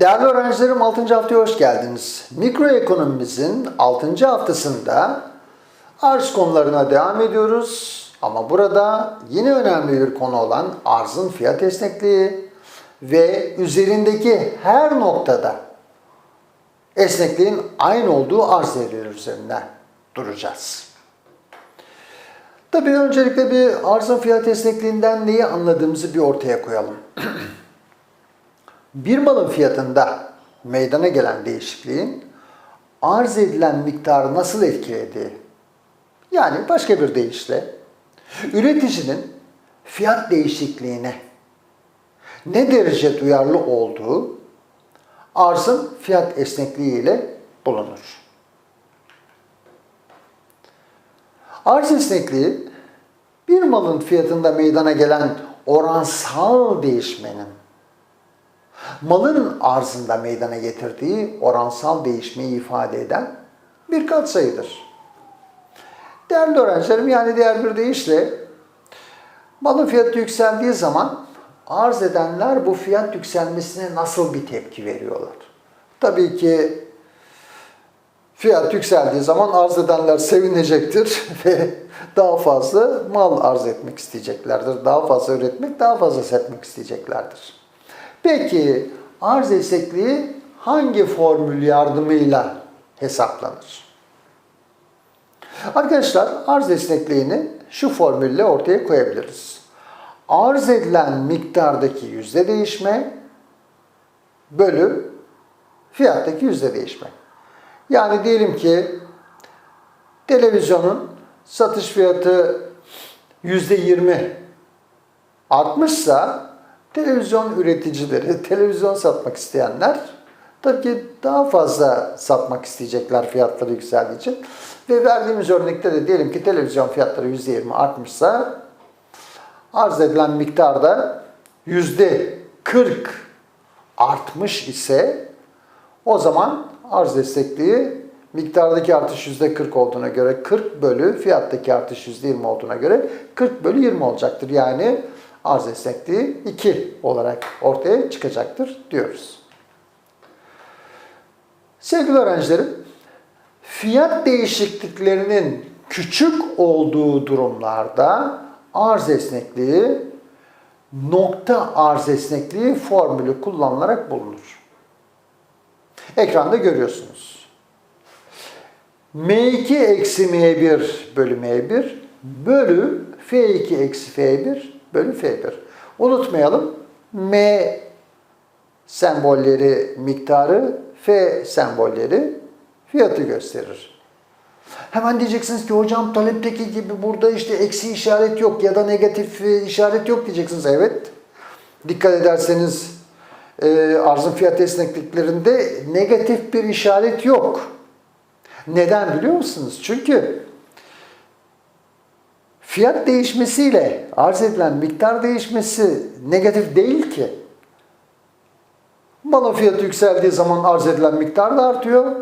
Değerli öğrencilerim 6. haftaya hoş geldiniz. Mikroekonomimizin 6. haftasında arz konularına devam ediyoruz. Ama burada yine önemli bir konu olan arzın fiyat esnekliği ve üzerindeki her noktada esnekliğin aynı olduğu arz değerleri üzerinde duracağız. Tabii öncelikle bir arzın fiyat esnekliğinden neyi anladığımızı bir ortaya koyalım. Bir malın fiyatında meydana gelen değişikliğin arz edilen miktarı nasıl etkilediği, yani başka bir deyişle üreticinin fiyat değişikliğine ne derece duyarlı olduğu arzın fiyat esnekliği ile bulunur. Arz esnekliği bir malın fiyatında meydana gelen oransal değişmenin malın arzında meydana getirdiği oransal değişmeyi ifade eden bir katsayıdır. Değerli öğrencilerim yani diğer bir deyişle malın fiyatı yükseldiği zaman arz edenler bu fiyat yükselmesine nasıl bir tepki veriyorlar? Tabii ki fiyat yükseldiği zaman arz edenler sevinecektir ve daha fazla mal arz etmek isteyeceklerdir. Daha fazla üretmek, daha fazla satmak isteyeceklerdir. Peki arz esnekliği hangi formül yardımıyla hesaplanır? Arkadaşlar arz esnekliğini şu formülle ortaya koyabiliriz. Arz edilen miktardaki yüzde değişme bölü fiyattaki yüzde değişme. Yani diyelim ki televizyonun satış fiyatı yüzde yirmi artmışsa televizyon üreticileri, televizyon satmak isteyenler tabii ki daha fazla satmak isteyecekler fiyatları yükseldiği için. Ve verdiğimiz örnekte de diyelim ki televizyon fiyatları %20 artmışsa arz edilen miktarda %40 artmış ise o zaman arz destekliği miktardaki artış %40 olduğuna göre 40 bölü fiyattaki artış %20 olduğuna göre 40 bölü 20 olacaktır. Yani arz esnekliği 2 olarak ortaya çıkacaktır diyoruz. Sevgili öğrencilerim, fiyat değişikliklerinin küçük olduğu durumlarda arz esnekliği nokta arz esnekliği formülü kullanılarak bulunur. Ekranda görüyorsunuz. M2 eksi M1 bölü M1 bölü F2 eksi F1 bölü F1. Unutmayalım M sembolleri miktarı, F sembolleri fiyatı gösterir. Hemen diyeceksiniz ki hocam talepteki gibi burada işte eksi işaret yok ya da negatif işaret yok diyeceksiniz. Evet. Dikkat ederseniz e, arzın fiyat esnekliklerinde negatif bir işaret yok. Neden biliyor musunuz? Çünkü fiyat değişmesiyle arz edilen miktar değişmesi negatif değil ki. Malın fiyatı yükseldiği zaman arz edilen miktar da artıyor.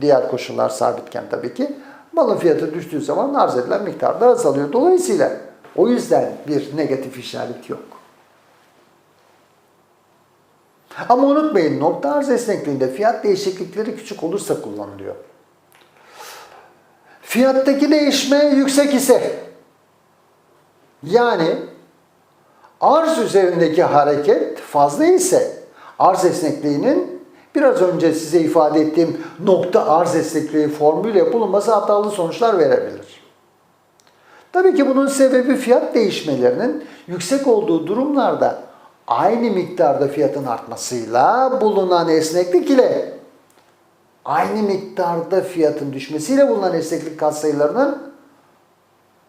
Diğer koşullar sabitken tabii ki. Malın fiyatı düştüğü zaman arz edilen miktar da azalıyor. Dolayısıyla o yüzden bir negatif işaret yok. Ama unutmayın nokta arz esnekliğinde fiyat değişiklikleri küçük olursa kullanılıyor. Fiyattaki değişme yüksek ise yani arz üzerindeki hareket fazla ise arz esnekliğinin biraz önce size ifade ettiğim nokta arz esnekliği formülü bulunması hatalı sonuçlar verebilir. Tabii ki bunun sebebi fiyat değişmelerinin yüksek olduğu durumlarda aynı miktarda fiyatın artmasıyla bulunan esneklik ile aynı miktarda fiyatın düşmesiyle bulunan esneklik katsayılarının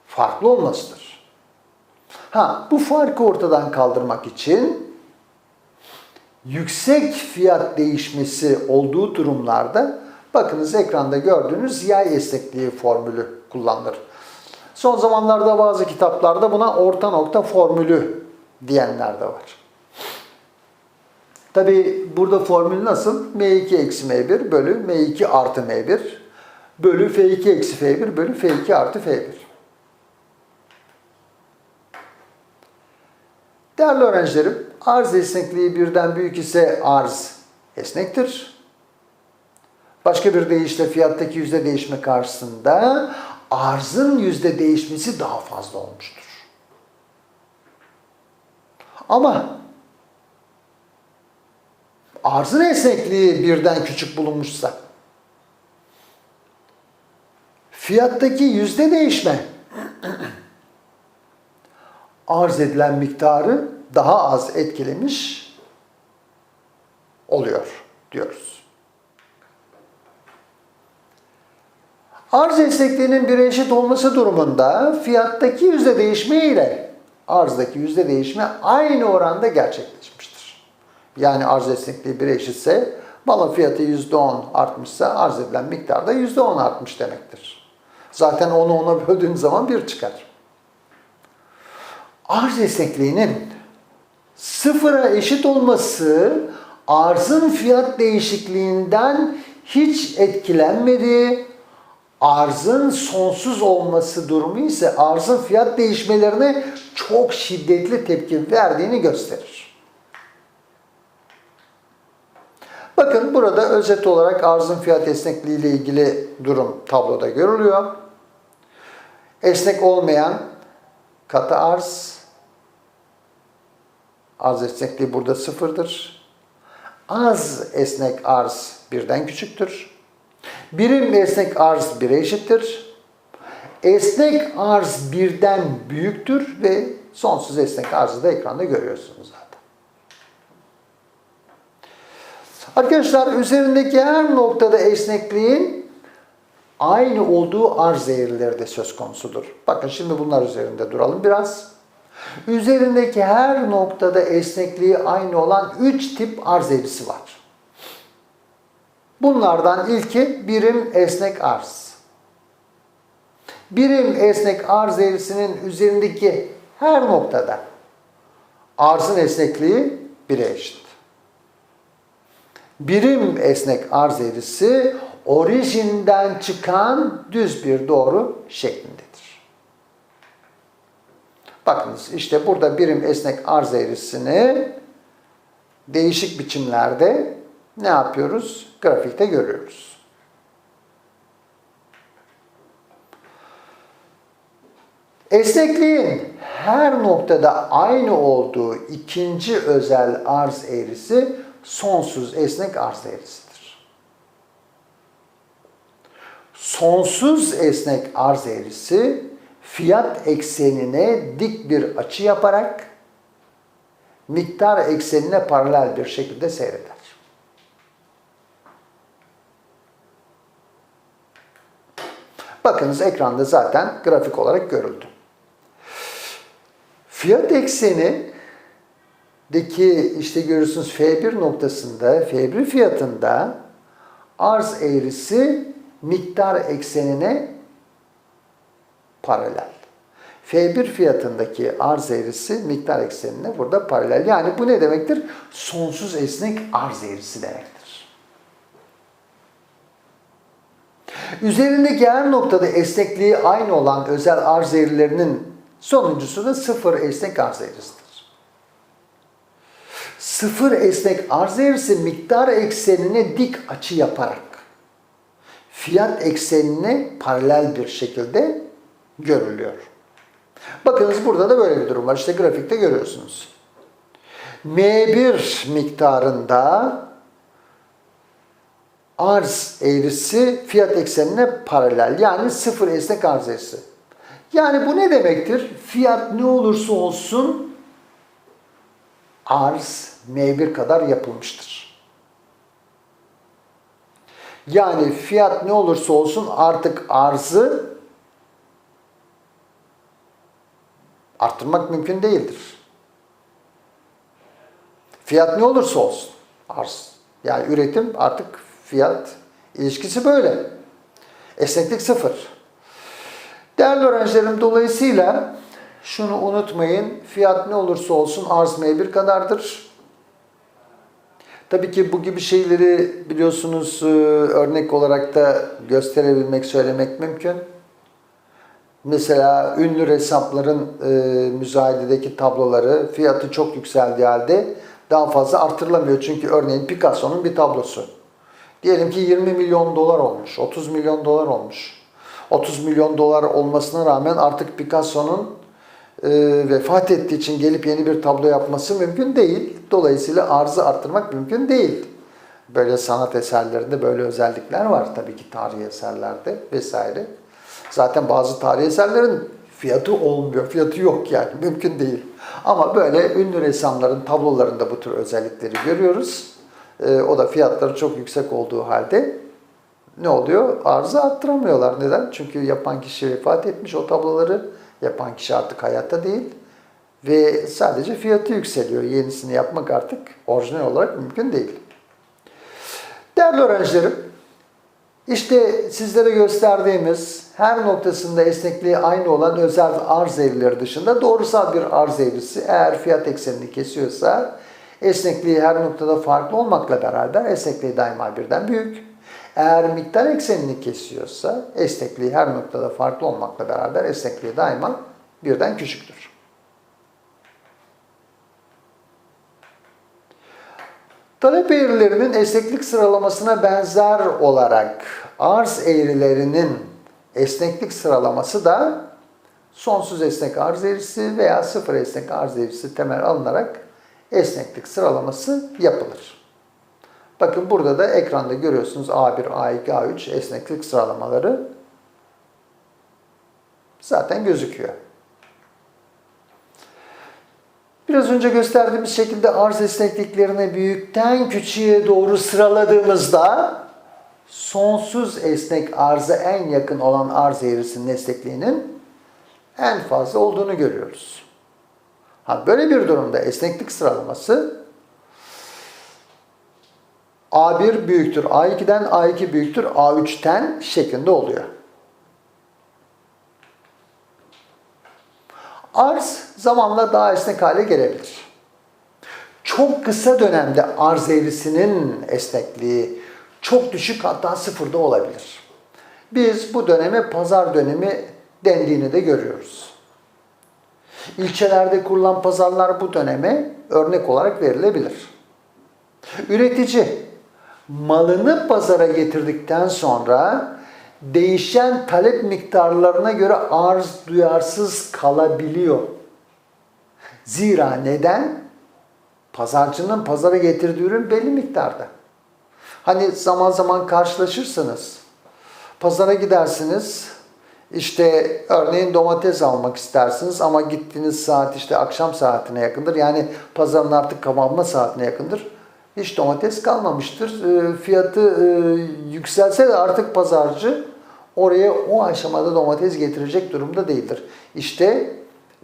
farklı olmasıdır. Ha, bu farkı ortadan kaldırmak için yüksek fiyat değişmesi olduğu durumlarda bakınız ekranda gördüğünüz yay esnekliği formülü kullanılır. Son zamanlarda bazı kitaplarda buna orta nokta formülü diyenler de var. Tabi burada formül nasıl? M2 eksi M1 bölü M2 artı M1 bölü F2 eksi F1 bölü F2 artı F1. Değerli öğrencilerim, arz esnekliği birden büyük ise arz esnektir. Başka bir deyişle fiyattaki yüzde değişme karşısında arzın yüzde değişmesi daha fazla olmuştur. Ama arzın esnekliği birden küçük bulunmuşsa fiyattaki yüzde değişme arz edilen miktarı daha az etkilemiş oluyor diyoruz. Arz esnekliğinin bir eşit olması durumunda fiyattaki yüzde değişme ile arzdaki yüzde değişme aynı oranda gerçekleşmiştir. Yani arz esnekliği bir eşitse malın fiyatı yüzde on artmışsa arz edilen miktar da yüzde on artmış demektir. Zaten onu ona böldüğün zaman bir çıkar. Arz esnekliğinin sıfıra eşit olması arzın fiyat değişikliğinden hiç etkilenmediği, arzın sonsuz olması durumu ise arzın fiyat değişmelerine çok şiddetli tepki verdiğini gösterir. Bakın burada özet olarak arzın fiyat esnekliği ile ilgili durum tabloda görülüyor. Esnek olmayan katı arz, arz esnekliği burada sıfırdır. Az esnek arz birden küçüktür. Birim esnek arz 1'e eşittir. Esnek arz birden büyüktür ve sonsuz esnek arzı da ekranda görüyorsunuz zaten. Arkadaşlar üzerindeki her noktada esnekliğin aynı olduğu arz eğrileri de söz konusudur. Bakın şimdi bunlar üzerinde duralım biraz. Üzerindeki her noktada esnekliği aynı olan 3 tip arz eğrisi var. Bunlardan ilki birim esnek arz. Birim esnek arz eğrisinin üzerindeki her noktada arzın esnekliği 1'e eşit. Birim esnek arz eğrisi orijinden çıkan düz bir doğru şeklindedir. Bakınız işte burada birim esnek arz eğrisini değişik biçimlerde ne yapıyoruz? Grafikte görüyoruz. Esnekliğin her noktada aynı olduğu ikinci özel arz eğrisi sonsuz esnek arz eğrisidir. Sonsuz esnek arz eğrisi fiyat eksenine dik bir açı yaparak miktar eksenine paralel bir şekilde seyreder. Bakınız ekranda zaten grafik olarak görüldü. Fiyat ekseni deki işte görüyorsunuz F1 noktasında, F1 fiyatında arz eğrisi miktar eksenine paralel. F1 fiyatındaki arz eğrisi miktar eksenine burada paralel. Yani bu ne demektir? Sonsuz esnek arz eğrisi demektir. Üzerindeki her noktada esnekliği aynı olan özel arz eğrilerinin sonuncusu da sıfır esnek arz eğrisidir. Sıfır esnek arz eğrisi miktar eksenine dik açı yaparak fiyat eksenine paralel bir şekilde görülüyor. Bakınız burada da böyle bir durum var. İşte grafikte görüyorsunuz. M1 miktarında arz eğrisi fiyat eksenine paralel. Yani sıfır esnek arz eğrisi. Yani bu ne demektir? Fiyat ne olursa olsun arz M1 kadar yapılmıştır. Yani fiyat ne olursa olsun artık arzı arttırmak mümkün değildir. Fiyat ne olursa olsun arz. Yani üretim artık fiyat ilişkisi böyle. Esneklik sıfır. Değerli öğrencilerim dolayısıyla şunu unutmayın. Fiyat ne olursa olsun arz M1 kadardır. Tabii ki bu gibi şeyleri biliyorsunuz örnek olarak da gösterebilmek, söylemek mümkün. Mesela ünlü hesapların e, müzayededeki tabloları fiyatı çok yükseldiği halde daha fazla artırılamıyor. Çünkü örneğin Picasso'nun bir tablosu. Diyelim ki 20 milyon dolar olmuş, 30 milyon dolar olmuş. 30 milyon dolar olmasına rağmen artık Picasso'nun e, vefat ettiği için gelip yeni bir tablo yapması mümkün değil. Dolayısıyla arzı arttırmak mümkün değil. Böyle sanat eserlerinde böyle özellikler var tabii ki tarihi eserlerde vesaire. Zaten bazı tarihi eserlerin fiyatı olmuyor, fiyatı yok yani mümkün değil. Ama böyle ünlü ressamların tablolarında bu tür özellikleri görüyoruz. Ee, o da fiyatları çok yüksek olduğu halde ne oluyor? Arzı arttıramıyorlar. Neden? Çünkü yapan kişi vefat etmiş o tabloları. Yapan kişi artık hayatta değil. Ve sadece fiyatı yükseliyor. Yenisini yapmak artık orijinal olarak mümkün değil. Değerli öğrencilerim, işte sizlere gösterdiğimiz her noktasında esnekliği aynı olan özel arz eğrileri dışında doğrusal bir arz eğrisi eğer fiyat eksenini kesiyorsa esnekliği her noktada farklı olmakla beraber esnekliği daima birden büyük. Eğer miktar eksenini kesiyorsa esnekliği her noktada farklı olmakla beraber esnekliği daima birden küçüktür. Talep eğrilerinin esneklik sıralamasına benzer olarak arz eğrilerinin esneklik sıralaması da sonsuz esnek arz eğrisi veya sıfır esnek arz eğrisi temel alınarak esneklik sıralaması yapılır. Bakın burada da ekranda görüyorsunuz A1, A2, A3 esneklik sıralamaları zaten gözüküyor. Biraz önce gösterdiğimiz şekilde arz esnekliklerini büyükten küçüğe doğru sıraladığımızda sonsuz esnek arza en yakın olan arz eğrisinin esnekliğinin en fazla olduğunu görüyoruz. Ha, böyle bir durumda esneklik sıralaması A1 büyüktür A2'den, A2 büyüktür A3'ten şeklinde oluyor. Arz zamanla daha esnek hale gelebilir. Çok kısa dönemde arz eğrisinin esnekliği çok düşük hatta sıfırda olabilir. Biz bu döneme pazar dönemi dendiğini de görüyoruz. İlçelerde kurulan pazarlar bu döneme örnek olarak verilebilir. Üretici malını pazara getirdikten sonra değişen talep miktarlarına göre arz duyarsız kalabiliyor. Zira neden? Pazarcının pazara getirdiği ürün belli miktarda. Hani zaman zaman karşılaşırsınız. Pazara gidersiniz. İşte örneğin domates almak istersiniz ama gittiğiniz saat işte akşam saatine yakındır. Yani pazarın artık kapanma saatine yakındır. Hiç domates kalmamıştır. E, fiyatı e, yükselse de artık pazarcı oraya o aşamada domates getirecek durumda değildir. İşte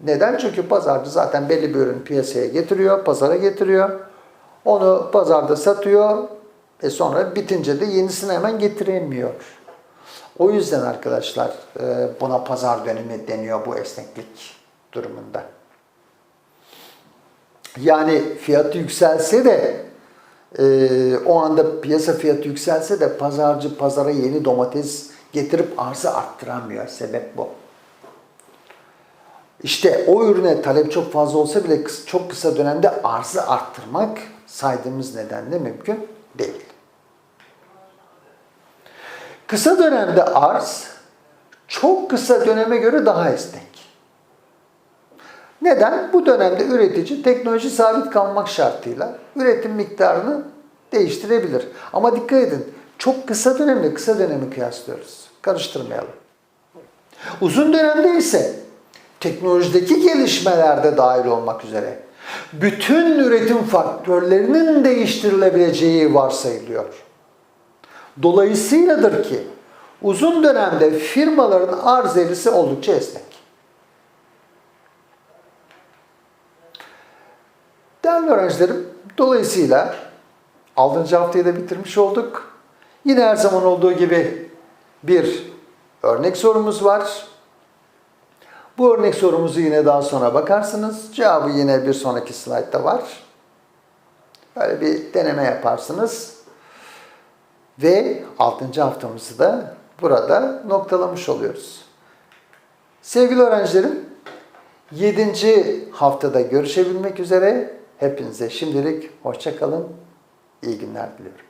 neden? Çünkü pazarcı zaten belli bir ürün piyasaya getiriyor, pazara getiriyor. Onu pazarda satıyor. E sonra bitince de yenisini hemen getiremiyor. O yüzden arkadaşlar e, buna pazar dönemi deniyor bu esneklik durumunda. Yani fiyatı yükselse de e, o anda piyasa fiyatı yükselse de pazarcı pazara yeni domates getirip arzı arttıramıyor. Sebep bu. İşte o ürüne talep çok fazla olsa bile çok kısa dönemde arzı arttırmak saydığımız nedenle mümkün değil. Kısa dönemde arz çok kısa döneme göre daha esnek. Neden? Bu dönemde üretici teknoloji sabit kalmak şartıyla üretim miktarını değiştirebilir. Ama dikkat edin, çok kısa dönemle kısa dönemi kıyaslıyoruz. Karıştırmayalım. Uzun dönemde ise teknolojideki gelişmelerde dahil olmak üzere bütün üretim faktörlerinin değiştirilebileceği varsayılıyor. Dolayısıyladır ki uzun dönemde firmaların arz eğrisi oldukça esnek. Değerli öğrencilerim, dolayısıyla 6. haftayı da bitirmiş olduk. Yine her zaman olduğu gibi bir örnek sorumuz var. Bu örnek sorumuzu yine daha sonra bakarsınız. Cevabı yine bir sonraki slaytta var. Böyle bir deneme yaparsınız. Ve 6. haftamızı da burada noktalamış oluyoruz. Sevgili öğrencilerim, 7. haftada görüşebilmek üzere Hepinize şimdilik hoşça kalın. İyi günler diliyorum.